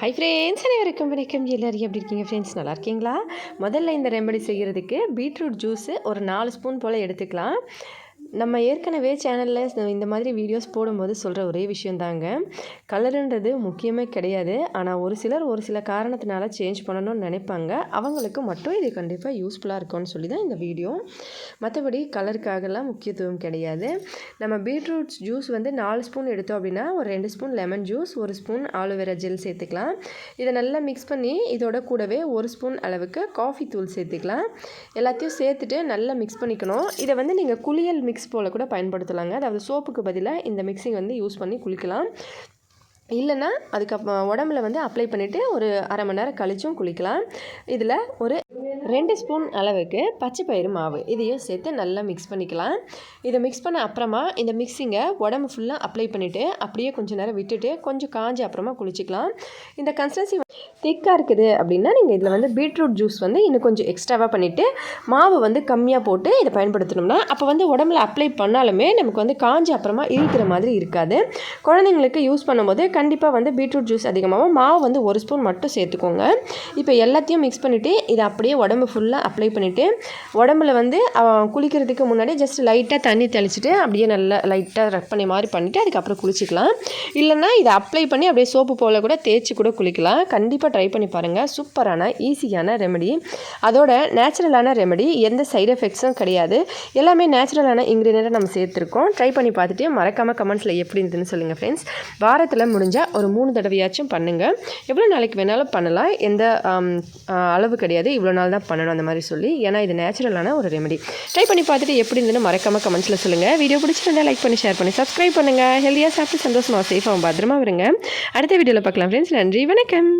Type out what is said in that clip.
Hi friends அனைவருக்கும் வணக்கம். எல்லாரும் எப்படி இருக்கீங்க ஃப்ரெண்ட்ஸ் நல்லா இருக்கீங்களா? முதல்ல இந்த ரெமெடி செய்கிறதுக்கு பீட்ரூட் ஜூஸு ஒரு நாலு ஸ்பூன் போல் எடுத்துக்கலாம். நம்ம ஏற்கனவே சேனலில் இந்த மாதிரி வீடியோஸ் போடும்போது சொல்கிற ஒரே விஷயந்தாங்க. கலருன்றது முக்கியமே கிடையாது. ஆனால் ஒரு சிலர் ஒரு சில காரணத்தினால சேஞ்ச் பண்ணணும்னு நினைப்பாங்க. அவங்களுக்கு மட்டும் இது கண்டிப்பாக யூஸ்ஃபுல்லாக இருக்கும்னு சொல்லி தான் இந்த வீடியோ மற்றபடி கலருக்காகலாம் முக்கியத்துவம் கிடையாது. நம்ம பீட்ரூட் ஜூஸ் வந்து நாலு ஸ்பூன் எடுத்தோம் அப்படின்னா ஒரு ரெண்டு ஸ்பூன் லெமன் ஜூஸ் ஒரு ஸ்பூன் ஆலோவேரா ஜெல் சேர்த்துக்கலாம். இதை நல்லா மிக்ஸ் பண்ணி இதோட கூடவே ஒரு ஸ்பூன் அளவுக்கு காஃபி தூள் சேர்த்துக்கலாம். எல்லாத்தையும் சேர்த்துட்டு நல்லா மிக்ஸ் பண்ணிக்கணும். இதை வந்து நீங்கள் குளியல் மிக்ஸ் போல் கூட பயன்படுத்தலாங்க. அதாவது சோப்புக்கு பதிலாக இந்த மிக்சிங் வந்து யூஸ் பண்ணி குளிக்கலாம். இல்லைன்னா அதுக்கப்புறம் உடம்புல வந்து அப்ளை பண்ணிவிட்டு ஒரு அரை மணி நேரம் கழிச்சும் குளிக்கலாம். இதில் ஒரு ரெண்டு ஸ்பூன் அளவுக்கு பச்சை பயிறு மாவு. இதையும் சேர்த்து நல்லா மிக்ஸ் பண்ணிக்கலாம். இதை மிக்ஸ் பண்ண அப்புறமா இந்த மிக்ஸிங்கை உடம்பு ஃபுல்லாக அப்ளை பண்ணிவிட்டு அப்படியே கொஞ்சம் நேரம் விட்டுட்டு கொஞ்சம் காஞ்சி அப்புறமா குளிச்சிக்கலாம். இந்த கன்சிஸ்டன்சி திக்காக இருக்குது அப்படின்னா நீங்கள் இதில் வந்து பீட்ரூட் ஜூஸ் வந்து இன்னும் கொஞ்சம் எக்ஸ்ட்ராவாக பண்ணிவிட்டு மாவு வந்து கம்மியாக போட்டு இதை பயன்படுத்தணும்னா அப்போ வந்து உடம்புல அப்ளை பண்ணாலுமே நமக்கு வந்து காஞ்சி அப்புறமா இழுக்கிற மாதிரி இருக்காது. குழந்தைங்களுக்கு யூஸ் பண்ணும்போது கண்டிப்பாக வந்து பீட்ரூட் ஜூஸ் அதிகமாகவும் மாவு வந்து ஒரு ஸ்பூன் மட்டும் சேர்த்துக்கோங்க. இப்போ எல்லாத்தையும் மிக்ஸ் பண்ணிவிட்டு இதை அப்படியே உடம்பு ஃபுல்லாக அப்ளை பண்ணிவிட்டு உடம்புல வந்து குளிக்கிறதுக்கு முன்னாடி ஜஸ்ட் லைட்டாக தண்ணி தெளிச்சிட்டு அப்படியே நல்லா லைட்டாக ரப் பண்ணி மாதிரி பண்ணிவிட்டு அதுக்கப்புறம் குளிச்சிக்கலாம். இல்லைன்னா இதை அப்ளை பண்ணி அப்படியே சோப்பு போல் கூட தேய்ச்சி கூட குளிக்கலாம். கண்டிப்பாக ட்ரை பண்ணி பாருங்கள் சூப்பரான ஈஸியான ரெமெடி அதோட நேச்சுரலான ரெமெடி எந்த சைடு எஃபெக்ட்ஸும் கிடையாது. எல்லாமே நேச்சுரலான இன்க்ரீடியண்ட்டை நம்ம சேர்த்துருக்கோம். ட்ரை பண்ணி பார்த்துட்டு மறக்காமல் கமெண்ட்ஸில் எப்படி இருந்துன்னு சொல்லுங்கள் ஃப்ரெண்ட்ஸ் வாரத்தில் முடிஞ்சால் ஒரு மூணு தடவையாச்சும் பண்ணுங்கள் எவ்வளோ நாளைக்கு வேணாலும் பண்ணலாம். எந்த அளவு கிடையாது. இவ்வளோ நாள் தான் பண்ணணும் அந்த மாதிரி சொல்லி ஏன்னா இது நேச்சுரலான ஒரு ரெமெடி ட்ரை பண்ணி பார்த்துட்டு எப்படி இருந்துன்னு மறக்காமல் கமெண்ட்ஸில் சொல்லுங்கள் வீடியோ பிடிச்சிருந்தா லைக் பண்ணி ஷேர் பண்ணி சப்ஸ்கிரைப் பண்ணுங்கள் ஹெல்த்தியாக சாப்பிட்டு சந்தோஷமாக சேஃபாகவும் பத்திரமா வருங்க அடுத்த வீடியோவில் பார்க்கலாம் ஃப்ரெண்ட்ஸ் நன்றி வணக்கம்.